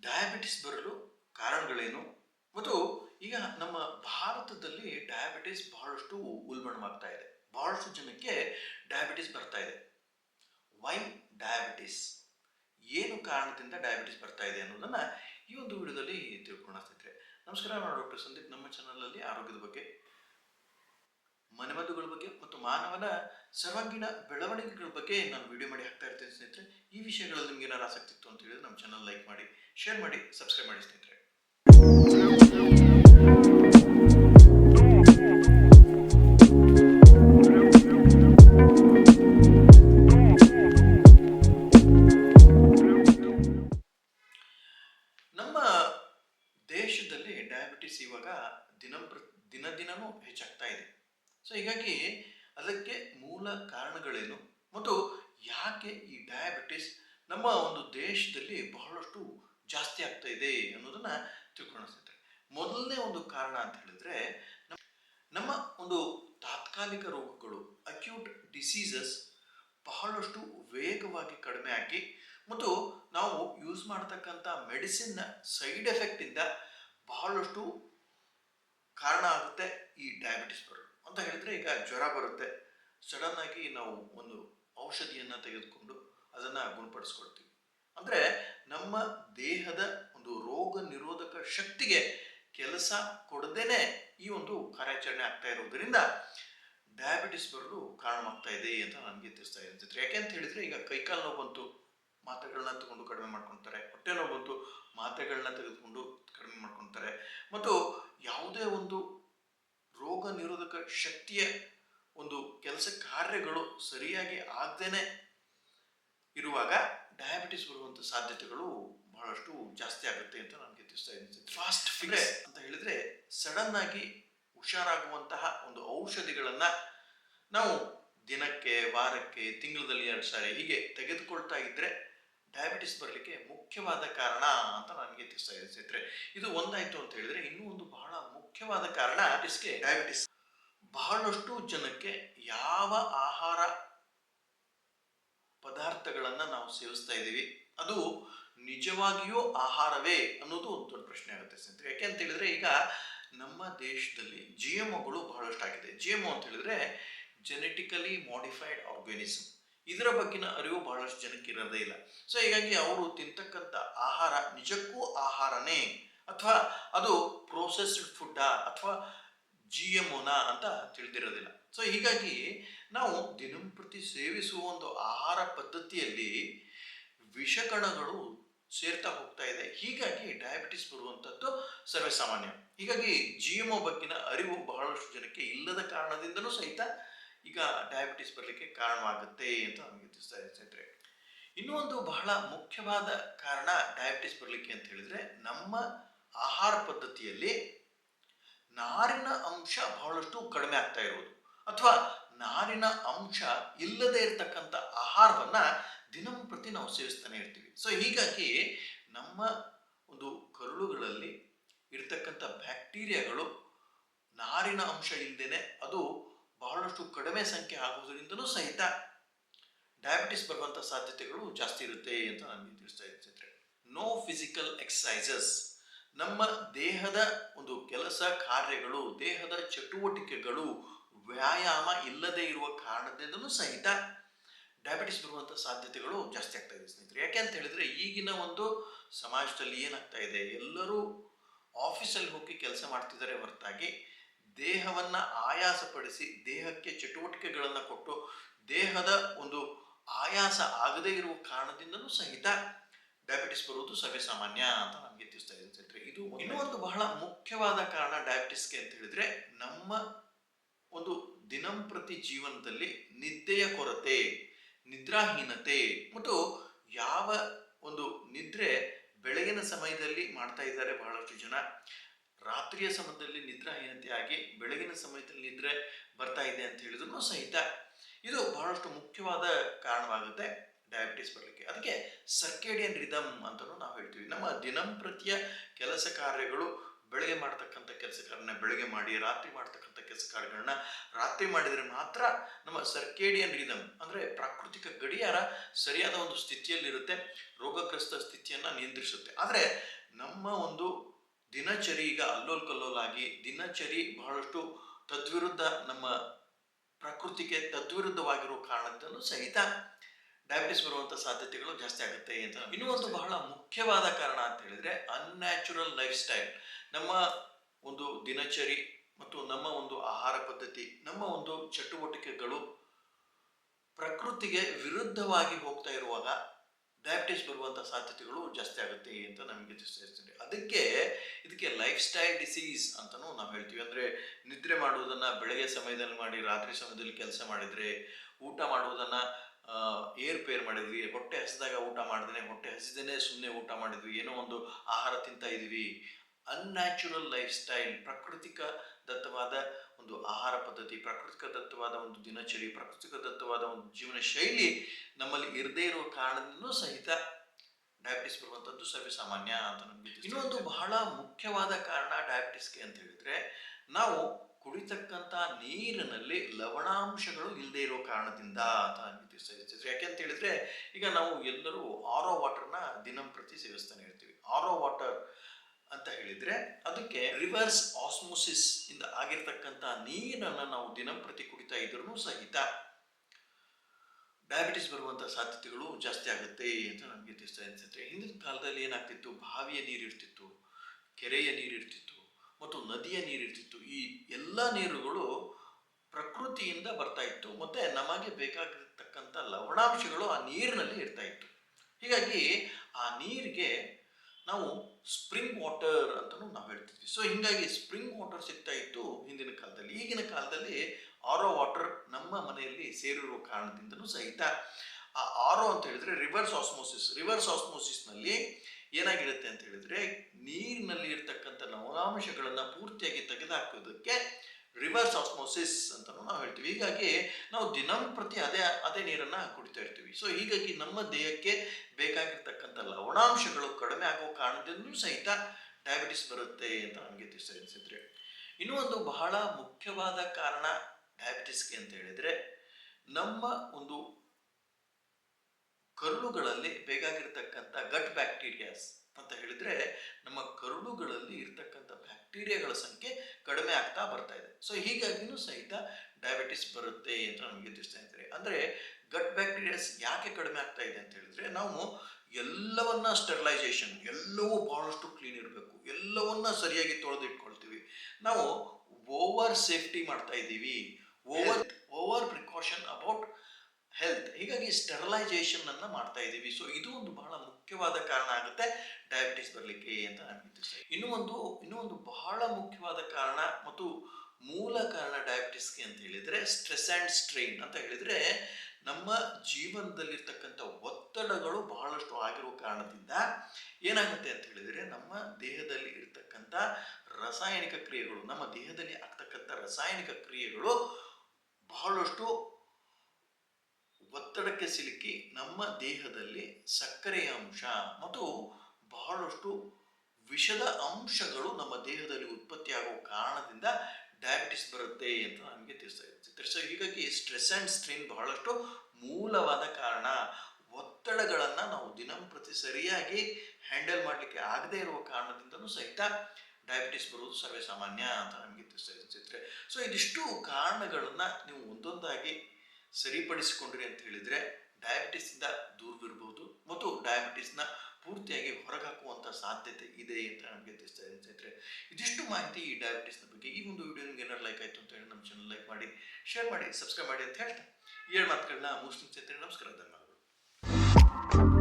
Diabetes ಬರಲು ಕಾರಣಗಳೇನು? ಮತ್ತು ಈಗ ನಮ್ಮ ಭಾರತದಲ್ಲಿ ಡಯಾಬಿಟಿಸ್ ಬಹಳಷ್ಟು ಉಲ್ಬಣವಾಗ್ತಾ ಇದೆ. ಬಹಳಷ್ಟು ಜನಕ್ಕೆ ಡಯಾಬಿಟಿಸ್ ಬರ್ತಾ ಇದೆ. ವೈ ಡಯಾಬಿಟಿಸ್ ಏನು ಕಾರಣದಿಂದ ಡಯಾಬಿಟಿಸ್ ಬರ್ತಾ ಇದೆ ಅನ್ನೋದನ್ನ ಈ ಒಂದು ವಿಡಿಯೋದಲ್ಲಿ ತಿಳ್ಕೊಳ್ಳೋಣ ಸ್ನೇಹಿತರೆ. ನಮಸ್ಕಾರ, ನಾನು ಡಾಕ್ಟರ್ ಸಂದೀಪ್. ನಮ್ಮ ಚಾನಲಲ್ಲಿ ಆರೋಗ್ಯದ ಬಗ್ಗೆ. ಮನೆಮದ್ದುಗಳ ಬಗ್ಗೆ ಮತ್ತು ಮಾನವನ ಸರ್ವಾಂಗೀಣ ಬೆಳವಣಿಗೆಗಳ ಬಗ್ಗೆ ನಾನು ವಿಡಿಯೋ ಮಾಡಿ ಹಾಕ್ತಾ ಇರ್ತೇನೆ ಸ್ನೇಹಿತರೆ. ಈ ವಿಷಯಗಳಲ್ಲಿ ನಿಮ್ಗೆ ಏನಾರು ಆಸಕ್ತಿ ಇತ್ತು ಅಂತ ಹೇಳಿದ್ರೆ ನಮ್ಮ ಚಾನಲ್ ಲೈಕ್ ಮಾಡಿ ಶೇರ್ ಮಾಡಿ ಸಬ್ಸ್ಕ್ರೈಬ್ ಮಾಡಿ ಸ್ನೇಹಿತರೆ. ನಮ್ಮ ದೇಶದಲ್ಲಿ ಡಯಾಬಿಟಿಸ್ ಇವಾಗ ದಿನ ದಿನ ದಿನವೂ ಹೆಚ್ಚಾಗ್ತಾ ಇದೆ. ಸೊ ಹೀಗಾಗಿ ಅದಕ್ಕೆ ಮೂಲ ಕಾರಣಗಳೇನು? ಮತ್ತು ಯಾಕೆ ಈ ಡಯಾಬಿಟಿಸ್ ನಮ್ಮ ಒಂದು ದೇಶದಲ್ಲಿ ಬಹಳಷ್ಟು ಜಾಸ್ತಿ ಆಗ್ತಾ ಇದೆ ಅನ್ನೋದನ್ನ ಸ್ನೇಹಿತರೆ. ಮೊದಲನೇ ಒಂದು ಕಾರಣ ಅಂತ ಹೇಳಿದ್ರೆ ನಮ್ಮ ಒಂದು ತಾತ್ಕಾಲಿಕ ರೋಗಗಳು ಅಕ್ಯೂಟ್ ಡಿಸೀಸಸ್ ಬಹಳಷ್ಟು ವೇಗವಾಗಿ ಕಡಿಮೆ ಆಗಿ ಮತ್ತು ನಾವು ಯೂಸ್ ಮಾಡ್ತಕ್ಕಂಥ ಮೆಡಿಸಿನ್ನ ಸೈಡ್ ಎಫೆಕ್ಟಿಂದ ಬಹಳಷ್ಟು ಕಾರಣ ಆಗುತ್ತೆ ಈ ಡಯಾಬಿಟಿಸ್ ಬರೋದು. ಅಂತ ಹೇಳಿದ್ರೆ ಈಗ ಜ್ವರ ಬರುತ್ತೆ. ಸಡನ್ ಆಗಿ ನಾವು ಒಂದು ಔಷಧಿಯನ್ನು ತೆಗೆದುಕೊಂಡು ಅದನ್ನು ಗುಣಪಡಿಸ್ಕೊಳ್ತೀವಿ. ಅಂದರೆ ನಮ್ಮ ದೇಹದ ಒಂದು ರೋಗ ನಿರೋಧಕ ಶಕ್ತಿಗೆ ಕೆಲಸ ಕೊಡದೇನೆ ಈ ಒಂದು ಕಾರ್ಯಾಚರಣೆ ಆಗ್ತಾ ಇರೋದ್ರಿಂದ ಡಯಾಬಿಟಿಸ್ ಬರಲು ಕಾರಣವಾಗ್ತಾ ಇದೆ ಅಂತ ನನಗೆ ತಿಳಿಸ್ತಾ ಇರ್ತಿದ್ರು ಯಾಕೆ ಅಂತ ಹೇಳಿದ್ರೆ ಈಗ ಕೈಕಾಲು ನೋವು ಬಂತು ಮಾತ್ರೆಗಳನ್ನ ತಗೊಂಡು ಕಡಿಮೆ ಮಾಡ್ಕೊತಾರೆ, ಹೊಟ್ಟೆ ನೋವು ಬಂತು ಮಾತ್ರೆಗಳನ್ನ ತೆಗೆದುಕೊಂಡು ಕಡಿಮೆ ಮಾಡ್ಕೊತಾರೆ. ಮತ್ತು ಯಾವುದೇ ಒಂದು ರೋಗ ನಿರೋಧಕ ಶಕ್ತಿಯ ಒಂದು ಕೆಲಸ ಕಾರ್ಯಗಳು ಸರಿಯಾಗಿ ಆಗದೇನೆ ಇರುವಾಗ ಡಯಾಬಿಟಿಸ್ ಬರುವಂಥ ಸಾಧ್ಯತೆಗಳು ಬಹಳಷ್ಟು ಜಾಸ್ತಿ ಆಗುತ್ತೆ ಅಂತ ನನಗೆ ತಿಳಿಸ್ತಾ ಇದ್ದೀನಿ ಫಾಸ್ಟ್ ಫಿಕ್ಸ್ ಅಂತ ಹೇಳಿದ್ರೆ ಸಡನ್ ಆಗಿ ಹುಷಾರಾಗುವಂತಹ ಒಂದು ಔಷಧಿಗಳನ್ನ ನಾವು ದಿನಕ್ಕೆ ವಾರಕ್ಕೆ ತಿಂಗಳಲ್ಲಿ ಎರಡು ಸಾರಿ ಹೀಗೆ ತೆಗೆದುಕೊಳ್ತಾ ಇದ್ರೆ ಡಯಾಬಿಟಿಸ್ ಬರಲಿಕ್ಕೆ ಮುಖ್ಯವಾದ ಕಾರಣ ಅಂತ ನನಗೆ ತಿಳಿಸ್ತಾ ಇದೆ ಒಂದಾಯಿತು ಅಂತ ಹೇಳಿದ್ರೆ ಇನ್ನೂ ಒಂದು ಬಹಳ ಮುಖ್ಯವಾದ ಕಾರಣ ಡಿಸ್ಗೆ ಡಯಾಬಿಟಿಸ್. ಬಹಳಷ್ಟು ಜನಕ್ಕೆ ಯಾವ ಆಹಾರ ಪದಾರ್ಥಗಳನ್ನು ನಾವು ಸೇವಿಸ್ತಾ ಇದ್ದೀವಿ, ಅದು ನಿಜವಾಗಿಯೂ ಆಹಾರವೇ ಅನ್ನೋದು ಒಂದು ದೊಡ್ಡ ಪ್ರಶ್ನೆ ಆಗುತ್ತೆ ಸ್ನೇಹಿತರೆ. ಯಾಕೆ ಅಂತ ಹೇಳಿದ್ರೆ ಈಗ ನಮ್ಮ ದೇಶದಲ್ಲಿ ಜಿ ಎಂ ಒಗಳು ಬಹಳಷ್ಟು ಆಗಿದೆ ಜಿ ಅಂತ ಹೇಳಿದ್ರೆ ಜೆನೆಟಿಕಲಿ ಮಾಡಿಫೈಡ್ ಆರ್ಗಾನಿಸಮ್ ಇದರ ಬಗ್ಗಿನ ಅರಿವು ಬಹಳಷ್ಟು ಜನಕ್ಕೆ ಇರೋದೇ ಇಲ್ಲ. ಸೊ ಹೀಗಾಗಿ ಅವರು ತಿಂತಕ್ಕಂಥ ಆಹಾರ ನಿಜಕ್ಕೂ ಆಹಾರನೇ ಅಥವಾ ಅದು ಪ್ರೋಸೆಸ್ಡ್ ಫುಡ್ಡಾ ಅಥವಾ ಜಿ ಅಂತ ತಿಳಿದಿರೋದಿಲ್ಲ. ಸೊ ಹೀಗಾಗಿ ನಾವು ದಿನಂಪ್ರತಿ ಸೇವಿಸುವ ಒಂದು ಆಹಾರ ಪದ್ಧತಿಯಲ್ಲಿ ವಿಷಕಣಗಳು ಸೇರ್ತಾ ಹೋಗ್ತಾ ಇದೆ. ಹೀಗಾಗಿ ಡಯಾಬಿಟಿಸ್ ಬರುವಂಥದ್ದು ಸರ್ವೇಸಾಮಾನ್ಯ. ಹೀಗಾಗಿ ಜಿ ಎಂ ಬಗ್ಗಿನ ಅರಿವು ಬಹಳಷ್ಟು ಜನಕ್ಕೆ ಇಲ್ಲದ ಕಾರಣದಿಂದಲೂ ಸಹಿತ ಈಗ ಡಯಾಬಿಟಿಸ್ ಬರಲಿಕ್ಕೆ ಕಾರಣವಾಗುತ್ತೆ ಅಂತ ನಮಗೆ ತಿಳಿಸ್ತಾ ಇದೆ ಇನ್ನೂ ಒಂದು ಬಹಳ ಮುಖ್ಯವಾದ ಕಾರಣ ಡಯಾಬಿಟಿಸ್ ಬರಲಿಕ್ಕೆ ಅಂತ ಹೇಳಿದ್ರೆ ನಮ್ಮ ಆಹಾರ ಪದ್ಧತಿಯಲ್ಲಿ ನಾರಿನ ಅಂಶ ಬಹಳಷ್ಟು ಕಡಿಮೆ ಆಗ್ತಾ ಇರುವುದು. ಅಥವಾ ನಾರಿನ ಅಂಶ ಇಲ್ಲದೆ ಇರತಕ್ಕಂಥ ಆಹಾರವನ್ನ ದಿನಂಪ್ರತಿ ನಾವು ಸೇವಿಸ್ತಾನೆ ಇರ್ತೀವಿ. ಸೊ ಹೀಗಾಗಿ ನಮ್ಮ ಒಂದು ಕರುಳುಗಳಲ್ಲಿ ಇರ್ತಕ್ಕಂಥ ಬ್ಯಾಕ್ಟೀರಿಯಾಗಳು ನಾರಿನ ಅಂಶ ಇಲ್ಲದೇನೆ ಅದು ಬಹಳಷ್ಟು ಕಡಿಮೆ ಸಂಖ್ಯೆ ಆಗುವುದರಿಂದಲೂ ಸಹಿತ ಡಯಾಬಿಟಿಸ್ ಬರುವಂಥ ಸಾಧ್ಯತೆಗಳು ಜಾಸ್ತಿ ಇರುತ್ತೆ ಅಂತ ನಾನು ತಿಳಿಸ್ತಾ ಇರ್ತಿದ್ರೆ ನೋ ಫಿಸಿಕಲ್ ಎಕ್ಸಸೈಸಸ್ ನಮ್ಮ ದೇಹದ ಒಂದು ಕೆಲಸ ಕಾರ್ಯಗಳು, ದೇಹದ ಚಟುವಟಿಕೆಗಳು ವ್ಯಾಯಾಮ ಇಲ್ಲದೆ ಇರುವ ಕಾರಣದಿಂದಲೂ ಸಹಿತ ಡಯಾಬಿಟಿಸ್ ಬರುವಂಥ ಸಾಧ್ಯತೆಗಳು ಜಾಸ್ತಿ ಆಗ್ತಾ ಇದೆ ಸ್ನೇಹಿತರೆ. ಯಾಕೆ ಅಂತ ಹೇಳಿದ್ರೆ ಈಗಿನ ಒಂದು ಸಮಾಜದಲ್ಲಿ ಏನಾಗ್ತಾ ಇದೆ? ಎಲ್ಲರೂ ಆಫೀಸಲ್ಲಿ ಹೋಗಿ ಕೆಲಸ ಮಾಡ್ತಿದ್ದಾರೆ ಹೊರತಾಗಿ ದೇಹವನ್ನ ಆಯಾಸಪಡಿಸಿ, ದೇಹಕ್ಕೆ ಚಟುವಟಿಕೆಗಳನ್ನು ಕೊಟ್ಟು, ದೇಹದ ಒಂದು ಆಯಾಸ ಆಗದೇ ಇರುವ ಕಾರಣದಿಂದಲೂ ಸಹಿತ ಡಯಾಬಿಟಿಸ್ ಬರುವುದು ಸರ್ವೇಸಾಮಾನ್ಯ ಅಂತ ನಮಗೆ ತಿಳಿಸ್ತಾ ಇದೆ ಸ್ನೇಹಿತರೆ. ಇದು ಇನ್ನೊಂದು ಬಹಳ ಮುಖ್ಯವಾದ ಕಾರಣ ಡಯಾಬಿಟಿಸ್ಗೆ ಅಂತ ಹೇಳಿದ್ರೆ ನಮ್ಮ ಒಂದು ದಿನಂಪ್ರತಿ ಜೀವನದಲ್ಲಿ ನಿದ್ದೆಯ ಕೊರತೆ, ನಿದ್ರಾಹೀನತೆ ಮತ್ತು ಯಾವ ಒಂದು ನಿದ್ರೆ ಬೆಳಗಿನ ಸಮಯದಲ್ಲಿ ಮಾಡ್ತಾ ಇದ್ದಾರೆ ಬಹಳಷ್ಟು ಜನ. ರಾತ್ರಿಯ ಸಮಯದಲ್ಲಿ ನಿದ್ರಾಹೀನತೆ ಆಗಿ ಬೆಳಗಿನ ಸಮಯದಲ್ಲಿ ನಿದ್ರೆ ಬರ್ತಾ ಇದೆ ಅಂತ ಹೇಳಿದ್ರು ಸಹಿತ. ಇದು ಬಹಳಷ್ಟು ಮುಖ್ಯವಾದ ಕಾರಣವಾಗುತ್ತೆ ಡಯಾಬಿಟಿಸ್ ಬರಲಿಕ್ಕೆ. ಅದಕ್ಕೆ ಸರ್ಕೇಡಿಯನ್ ರಿದಮ್ ಅಂತಲೂ ನಾವು ಹೇಳ್ತೀವಿ. ನಮ್ಮ ದಿನಂಪ್ರತಿಯ ಕೆಲಸ ಕಾರ್ಯಗಳು ಬೆಳಗ್ಗೆ ಮಾಡ್ತಕ್ಕಂಥ ಕೆಲಸ ಕಾರ್ಯನ ಬೆಳಗ್ಗೆ ಮಾಡಿ, ರಾತ್ರಿ ಮಾಡ್ತಕ್ಕಂಥ ಕೆಲಸ ಕಾರ್ಯಗಳನ್ನ ರಾತ್ರಿ ಮಾಡಿದರೆ ಮಾತ್ರ ನಮ್ಮ ಸರ್ಕೇಡಿಯನ್ ರಿದಮ್ ಅಂದರೆ ಪ್ರಾಕೃತಿಕ ಗಡಿಯಾರ ಸರಿಯಾದ ಒಂದು ಸ್ಥಿತಿಯಲ್ಲಿರುತ್ತೆ. ರೋಗಗ್ರಸ್ತ ಸ್ಥಿತಿಯನ್ನು ನಿಯಂತ್ರಿಸುತ್ತೆ. ಆದರೆ ನಮ್ಮ ಒಂದು ದಿನಚರಿ ಈಗ ಅಲ್ಲೋಲ್ ಕಲ್ಲೋಲಾಗಿ ದಿನಚರಿ ಬಹಳಷ್ಟು ತದ್ವಿರುದ್ಧ ನಮ್ಮ ಪ್ರಕೃತಿಗೆ ತದ್ವಿರುದ್ಧವಾಗಿರುವ ಕಾರಣದಲ್ಲೂ ಸಹಿತ ಡಯಾಬಿಟಿಸ್ ಬರುವಂಥ ಸಾಧ್ಯತೆಗಳು ಜಾಸ್ತಿ ಆಗುತ್ತೆ ಅಂತ ಇನ್ನೂ ಒಂದು ಬಹಳ ಮುಖ್ಯವಾದ ಕಾರಣ ಅಂತ ಹೇಳಿದ್ರೆ ಅನ್ಯಾಚುರಲ್ ಲೈಫ್ ಸ್ಟೈಲ್ ನಮ್ಮ ಒಂದು ದಿನಚರಿ ಮತ್ತು ನಮ್ಮ ಒಂದು ಆಹಾರ ಪದ್ಧತಿ ನಮ್ಮ ಒಂದು ಚಟುವಟಿಕೆಗಳು ಪ್ರಕೃತಿಗೆ ವಿರುದ್ಧವಾಗಿ ಹೋಗ್ತಾ ಇರುವಾಗ ಡಯಾಬಿಟಿಸ್ ಬರುವಂಥ ಸಾಧ್ಯತೆಗಳು ಜಾಸ್ತಿ ಆಗುತ್ತೆ ಅಂತ ನಮಗೆ ತಿಳಿಸ್ತೀನಿ ಅದಕ್ಕೆ ಇದಕ್ಕೆ ಲೈಫ್ ಸ್ಟೈಲ್ ಡಿಸೀಸ್ ಅಂತಲೂ ನಾವು ಹೇಳ್ತೀವಿ. ಅಂದರೆ ನಿದ್ರೆ ಮಾಡುವುದನ್ನು ಬೆಳಗ್ಗೆ ಸಮಯದಲ್ಲಿ ಮಾಡಿ, ರಾತ್ರಿ ಸಮಯದಲ್ಲಿ ಕೆಲಸ ಮಾಡಿದರೆ ಊಟ ಮಾಡುವುದನ್ನು ಏರ್ಪೇರ್ ಮಾಡಿದ್ವಿ. ಹೊಟ್ಟೆ ಹಸಿದಾಗ ಊಟ ಮಾಡಿದ್ರೆ ಹೊಟ್ಟೆ ಹಸಿದೇನೆ ಸುಮ್ಮನೆ ಊಟ ಮಾಡಿದ್ವಿ. ಏನೋ ಒಂದು ಆಹಾರ ತಿಂತಾ ಇದೀವಿ ಅನ್ಯಾಚುರಲ್ ಲೈಫ್ ಸ್ಟೈಲ್ ಪ್ರಾಕೃತಿಕ ದತ್ತವಾದ ಒಂದು ಆಹಾರ ಪದ್ಧತಿ, ಪ್ರಾಕೃತಿಕ ದತ್ತವಾದ ಒಂದು ದಿನಚರಿ, ಪ್ರಾಕೃತಿಕ ದತ್ತವಾದ ಒಂದು ಜೀವನ ಶೈಲಿ ನಮ್ಮಲ್ಲಿ ಇರದೇ ಇರುವ ಕಾರಣದಿಂದಲೂ ಸಹಿತ ಡಯಾಬಿಟಿಸ್ ಬರುವಂಥದ್ದು ಸರ್ವೇ ಸಾಮಾನ್ಯ ಅಂತ ನಮಗೆ ಇನ್ನೊಂದು ಬಹಳ ಮುಖ್ಯವಾದ ಕಾರಣ ಡಯಾಬಿಟಿಸ್ಗೆ ಅಂತ ಹೇಳಿದ್ರೆ ನಾವು ಕುಡಿತಕ್ಕಂಥ ನೀರಿನಲ್ಲಿ ಲವಣಾಂಶಗಳು ಇಲ್ಲದೆ ಇರೋ ಕಾರಣದಿಂದ ಅಂತ ನಮಗೆ ಯಾಕೆ ಅಂತ ಹೇಳಿದ್ರೆ ಈಗ ನಾವು ಎಲ್ಲರೂ ಆರೋ ವಾಟರ್ನ ದಿನಂಪ್ರತಿ ಸೇವಿಸ್ತಾನೆ ಇರ್ತೀವಿ. ಆರೋ ವಾಟರ್ ಅಂತ ಹೇಳಿದ್ರೆ ಅದಕ್ಕೆ ರಿವರ್ಸ್ ಆಸ್ಮೋಸಿಸ್ ಇಂದ ಆಗಿರ್ತಕ್ಕಂಥ ನೀರನ್ನು ನಾವು ದಿನಂಪ್ರತಿ ಕುಡಿತಾ ಇದ್ರೂ ಸಹಿತ ಡಯಾಬಿಟಿಸ್ ಬರುವಂಥ ಸಾಧ್ಯತೆಗಳು ಜಾಸ್ತಿ ಆಗುತ್ತೆ ಅಂತ ನಮಗೆ ತಿಳಿಸ್ತಾ ಅನಿಸುತ್ತೆ ಹಿಂದಿನ ಕಾಲದಲ್ಲಿ ಏನಾಗ್ತಿತ್ತು? ಬಾವಿಯ ನೀರಿರ್ತಿತ್ತು ಕೆರೆಯ ನೀರಿರ್ತಿತ್ತು ಮತ್ತು ನದಿಯ ನೀರಿರ್ತಿತ್ತು ಈ ಎಲ್ಲ ನೀರುಗಳು ಪ್ರಕೃತಿಯಿಂದ ಬರ್ತಾ ಇತ್ತು. ಮತ್ತು ನಮಗೆ ಬೇಕಾಗಿರ್ತಕ್ಕಂಥ ಲವಣಾಂಶಗಳು ಆ ನೀರಿನಲ್ಲಿ ಇರ್ತಾ ಇತ್ತು. ಹೀಗಾಗಿ ಆ ನೀರಿಗೆ ನಾವು ಸ್ಪ್ರಿಂಗ್ ವಾಟರ್ ಅಂತಲೂ ನಾವು ಹೇಳ್ತಿದ್ವಿ. ಸೊ ಹಿಂಗಾಗಿ ಸ್ಪ್ರಿಂಗ್ ವಾಟರ್ ಸಿಗ್ತಾ ಇತ್ತು ಹಿಂದಿನ ಕಾಲದಲ್ಲಿ. ಈಗಿನ ಕಾಲದಲ್ಲಿ ಆರೋ ವಾಟರ್ ನಮ್ಮ ಮನೆಯಲ್ಲಿ ಸೇರಿರುವ ಕಾರಣದಿಂದಲೂ ಸಹಿತ, ಆ ಆರೋ ಅಂತ ಹೇಳಿದ್ರೆ ರಿವರ್ಸ್ ಆಸ್ಮೋಸಿಸ್. ರಿವರ್ಸ್ ಆಸ್ಮೋಸಿಸ್ನಲ್ಲಿ ಏನಾಗಿರುತ್ತೆ ಅಂತ ಹೇಳಿದ್ರೆ ನೀರಿನಲ್ಲಿ ಇರ್ತಕ್ಕಂಥ ಲವಣಾಂಶಗಳನ್ನು ಪೂರ್ತಿಯಾಗಿ ತೆಗೆದುಹಾಕೋದಕ್ಕೆ ರಿವರ್ಸ್ ಆಸ್ಮೋಸಿಸ್ ಅಂತ ನಾವು ಹೇಳ್ತೀವಿ. ಹೀಗಾಗಿ ನಾವು ದಿನಂಪ್ರತಿ ಅದೇ ಅದೇ ನೀರನ್ನು ಕುಡಿತಾ ಇರ್ತೀವಿ. ಸೊ ಹೀಗಾಗಿ ನಮ್ಮ ದೇಹಕ್ಕೆ ಬೇಕಾಗಿರ್ತಕ್ಕಂಥ ಲವಣಾಂಶಗಳು ಕಡಿಮೆ ಆಗೋ ಕಾರಣದಿಂದಲೂ ಸಹಿತ ಡಯಾಬಿಟಿಸ್ ಬರುತ್ತೆ ಅಂತ ನಮಗೆ ತಿಳಿಸಿದ್ರೆ ಇನ್ನೂ ಒಂದು ಬಹಳ ಮುಖ್ಯವಾದ ಕಾರಣ ಡಯಾಬಿಟಿಸ್ಗೆ ಅಂತ ಹೇಳಿದ್ರೆ ನಮ್ಮ ಒಂದು ಕರುಳುಗಳಲ್ಲಿ ಬೇಕಾಗಿರ್ತಕ್ಕಂಥ ಗಟ್ ಬ್ಯಾಕ್ಟೀರಿಯಾಸ್ ಅಂತ ಹೇಳಿದ್ರೆ ನಮ್ಮ ಕರುಳುಗಳಲ್ಲಿ ಇರ್ತಕ್ಕಂಥ ಬ್ಯಾಕ್ಟೀರಿಯಾಗಳ ಸಂಖ್ಯೆ ಕಡಿಮೆ ಆಗ್ತಾ ಬರ್ತಾ ಇದೆ. ಸೊ ಹೀಗಾಗಿನೂ ಸಹಿತ ಡಯಾಬಿಟಿಸ್ ಬರುತ್ತೆ ಅಂತ ನಮಗೆ ತಿಳಿಸ್ತಾ ಇದ್ದಾರೆ. ಅಂದರೆ ಗಟ್ ಬ್ಯಾಕ್ಟೀರಿಯಾಸ್ ಯಾಕೆ ಕಡಿಮೆ ಆಗ್ತಾ ಇದೆ ಅಂತ ಹೇಳಿದ್ರೆ ನಾವು ಎಲ್ಲವನ್ನ ಸ್ಟೆರಿಲೈಸೇಷನ್ ಎಲ್ಲವೂ ಬಹಳಷ್ಟು ಕ್ಲೀನ್ ಇರಬೇಕು, ಎಲ್ಲವನ್ನ ಸರಿಯಾಗಿ ತೊಳೆದಿಟ್ಕೊಳ್ತೀವಿ. ನಾವು ಓವರ್ ಸೇಫ್ಟಿ ಮಾಡ್ತಾ ಇದ್ದೀವಿ over over precaution about health ಹೀಗಾಗಿ ಸ್ಟೆರಿಲೈಸೇಷನ್ ಅನ್ನ ಮಾಡ್ತಾ ಇದ್ದೀವಿ ಸೊ ಇದು ಒಂದು ಬಹಳ ಮುಖ್ಯವಾದ ಕಾರಣ ಆಗುತ್ತೆ ಡಯಾಬಿಟಿಸ್ ಬರಲಿಕ್ಕೆ ಅಂತ ನಾನು ಇನ್ನು ಒಂದು, ಇನ್ನೂ ಒಂದು ಬಹಳ ಮುಖ್ಯವಾದ ಕಾರಣ ಮತ್ತು ಮೂಲ ಕಾರಣ ಡಯಾಬಿಟಿಸ್ಗೆ ಅಂತ ಹೇಳಿದ್ರೆ ಸ್ಟ್ರೆಸ್ ಆ್ಯಂಡ್ ಸ್ಟ್ರೈನ್ ಅಂತ ಹೇಳಿದ್ರೆ ನಮ್ಮ ಜೀವನದಲ್ಲಿರ್ತಕ್ಕಂಥ ಒತ್ತಡಗಳು ಬಹಳಷ್ಟು ಆಗಿರುವ ಕಾರಣದಿಂದ ಏನಾಗುತ್ತೆ ಅಂತ ಹೇಳಿದರೆ ನಮ್ಮ ದೇಹದಲ್ಲಿ ಇರ್ತಕ್ಕಂಥ ರಾಸಾಯನಿಕ ಕ್ರಿಯೆಗಳು, ನಮ್ಮ ದೇಹದಲ್ಲಿ ಆಗ್ತಕ್ಕಂಥ ರಾಸಾಯನಿಕ ಕ್ರಿಯೆಗಳು ಬಹಳಷ್ಟು ಒತ್ತಡಕ್ಕೆ ಸಿಲುಕಿ ನಮ್ಮ ದೇಹದಲ್ಲಿ ಸಕ್ಕರೆಯ ಅಂಶ ಮತ್ತು ಬಹಳಷ್ಟು ವಿಷದ ಅಂಶಗಳು ನಮ್ಮ ದೇಹದಲ್ಲಿ ಉತ್ಪತ್ತಿಯಾಗುವ ಕಾರಣದಿಂದ ಡಯಾಬಿಟಿಸ್ ಬರುತ್ತೆ ಅಂತ ನಮಗೆ ತಿಳಿಸ್ತಾ ತಿಳಿಸ್ತಾ ಹೀಗಾಗಿ ಸ್ಟ್ರೆಸ್ ಆ್ಯಂಡ್ ಸ್ಟ್ರೈನ್ ಬಹಳಷ್ಟು ಮೂಲವಾದ ಕಾರಣ ಒತ್ತಡಗಳನ್ನು ನಾವು ದಿನಂಪ್ರತಿ ಸರಿಯಾಗಿ ಹ್ಯಾಂಡಲ್ ಮಾಡಲಿಕ್ಕೆ ಆಗದೇ ಇರುವ ಕಾರಣದಿಂದಲೂ ಸಹಿತ ಡಯಾಬಿಟಿಸ್ ಬರುವುದು ಸರ್ವೇ ಸಾಮಾನ್ಯ ಅಂತ ನಮಗೆ ತಿಳಿಸ್ತಾ ಇರುತ್ತೆ ಸೊ ಇದಿಷ್ಟು ಕಾರಣಗಳನ್ನು ನೀವು ಒಂದೊಂದಾಗಿ ಸರಿಪಡಿಸಿಕೊಂಡ್ರಿ ಅಂತ ಹೇಳಿದ್ರೆ ಡಯಾಬಿಟಿಸಿಂದ ದೂರವಿರ್ಬೋದು ಮತ್ತು ಡಯಾಬಿಟಿಸ್ನ ಪೂರ್ತಿಯಾಗಿ ಹೊರಗಾಕುವಂಥ ಸಾಧ್ಯತೆ ಇದೆ ಅಂತ ನಮಗೆ ತಿಳಿಸ್ತಾ ಇದೆ ಸ್ನೇಹಿತರೆ. ಇದಿಷ್ಟು ಮಾಹಿತಿ ಈ ಡಯಾಬಿಟಿಸ್ನ ಬಗ್ಗೆ. ಈ ಒಂದು ವಿಡಿಯೋ ನಿಮ್ಗೆ ಏನಾರು ಲೈಕ್ ಆಯಿತು ಅಂತ ಹೇಳಿ ನಮ್ಮ ಚಾನಲ್ ಲೈಕ್ ಮಾಡಿ ಶೇರ್ ಮಾಡಿ ಸಬ್ಸ್ಕ್ರೈಬ್ ಮಾಡಿ ಅಂತ ಹೇಳ್ತಾ. ಏಳು ಮಾತುಗಳನ್ನ ಮುಸ್ಲಿಂ ಸ್ನೇಹಿತರೆ. ನಮಸ್ಕಾರ ಧನ್ಯವಾದ